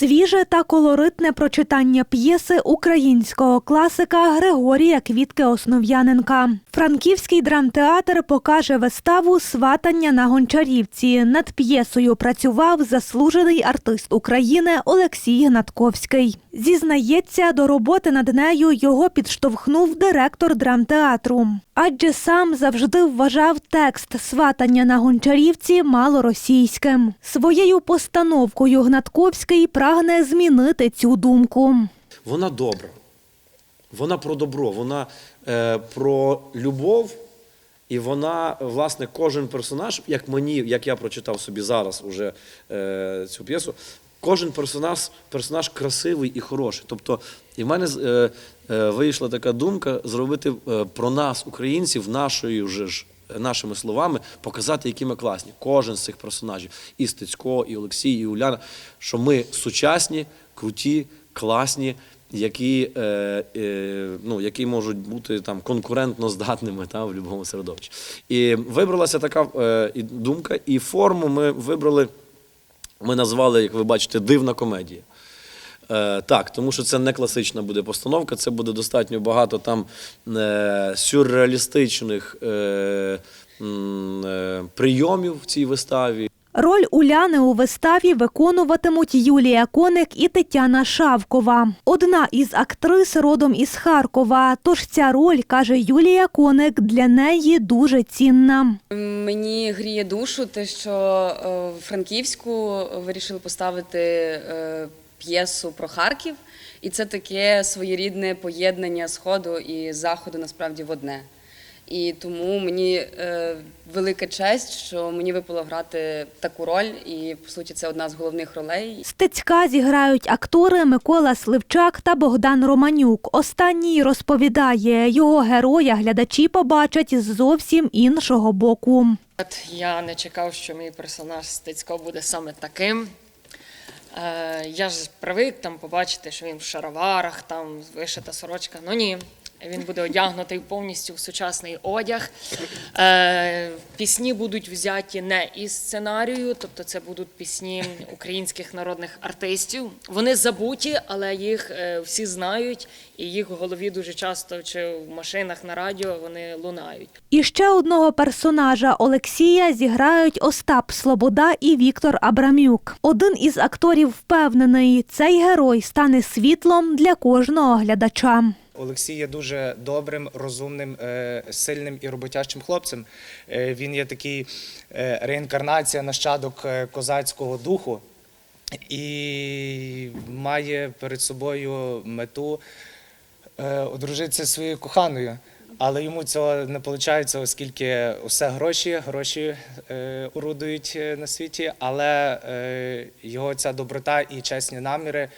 Свіже та колоритне прочитання п'єси українського класика Григорія Квітки Основ'яненка. Франківський драмтеатр покаже виставу Сватання на гончарівці. Над п'єсою працював заслужений артист України Олексій Гнатковський. Зізнається, до роботи над нею його підштовхнув директор драмтеатру. Адже сам завжди вважав текст сватання на гончарівці малоросійським. Своєю постановкою Гнатковський прагне змінити цю думку. Вона добра. Вона про добро, вона е, про любов, і вона, власне, кожен персонаж, як мені, як я прочитав собі зараз уже е, цю п'єсу, кожен персонаж, персонаж красивий і хороший. Тобто, і в мене е, е, вийшла така думка зробити е, про нас, українців, нашою вже ж. Нашими словами показати, які ми класні. Кожен з цих персонажів, і Стецько, і Олексій, і Уляна, що ми сучасні, круті, класні, які, е, е, ну, які можуть бути там конкурентно здатними та, в будь-якому середовищі. І вибралася така е, думка, і форму ми вибрали, ми назвали, як ви бачите, дивна комедія. Е, так, тому що це не класична буде постановка, це буде достатньо багато там е, сюрреалістичних е, прийомів в цій виставі. Роль Уляни у виставі виконуватимуть Юлія Коник і Тетяна Шавкова. Одна із актрис родом із Харкова. Тож ця роль, каже Юлія Коник, для неї дуже цінна. Мені гріє душу те, що е, в Франківську вирішили поставити е, п'єсу про Харків, і це таке своєрідне поєднання сходу і заходу насправді в одне. І тому мені е, велика честь, що мені випало грати таку роль, і по суті це одна з головних ролей. Стецька зіграють актори Микола Сливчак та Богдан Романюк. Останній розповідає, його героя глядачі побачать з зовсім іншого боку. От я не чекав, що мій персонаж Стецько буде саме таким. Е, я ж привик там побачити, що він в шароварах, там вишита сорочка. Ну ні. Він буде одягнутий повністю в сучасний одяг. Е, пісні будуть взяті не із сценарію, тобто це будуть пісні українських народних артистів. Вони забуті, але їх е, всі знають, і їх в голові дуже часто чи в машинах на радіо вони лунають. І ще одного персонажа Олексія зіграють Остап Слобода і Віктор Абрамюк. Один із акторів впевнений, цей герой стане світлом для кожного глядача. Олексій є дуже добрим, розумним, е, сильним і роботящим хлопцем. Е, Він є такий е, реінкарнація нащадок козацького духу і має перед собою мету одружитися своєю коханою. Але йому цього не виходить, оскільки все гроші, гроші е, орудують е, на світі, але е, його ця доброта і чесні наміри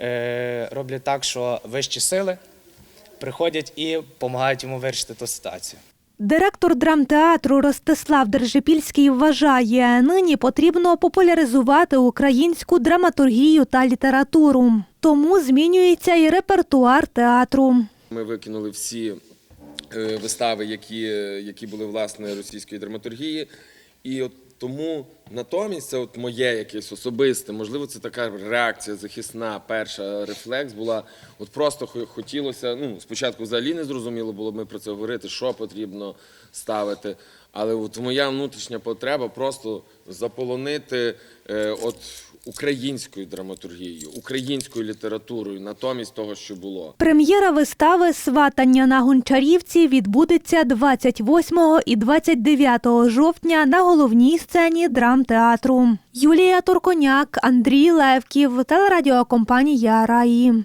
е, роблять так, що вищі сили приходять і допомагають йому вирішити ту ситуацію. Директор драмтеатру Ростислав Держипільський вважає, нині потрібно популяризувати українську драматургію та літературу. Тому змінюється і репертуар театру. Ми викинули всі е, вистави, які, які були власне російської драматургії. І от тому натомість це от моє якесь особисте, можливо, це така реакція захисна, перша рефлекс була. От просто хотілося. Ну, спочатку взагалі не зрозуміло було ми про це говорити, що потрібно ставити. Але от моя внутрішня потреба просто заполонити е, от українською драматургією, українською літературою, натомість того, що було. Прем'єра вистави Сватання на Гончарівці відбудеться 28 і 29 жовтня на головній сцені драмтеатру. Юлія Турконяк, Андрій Левків, телерадіокомпанія Раї.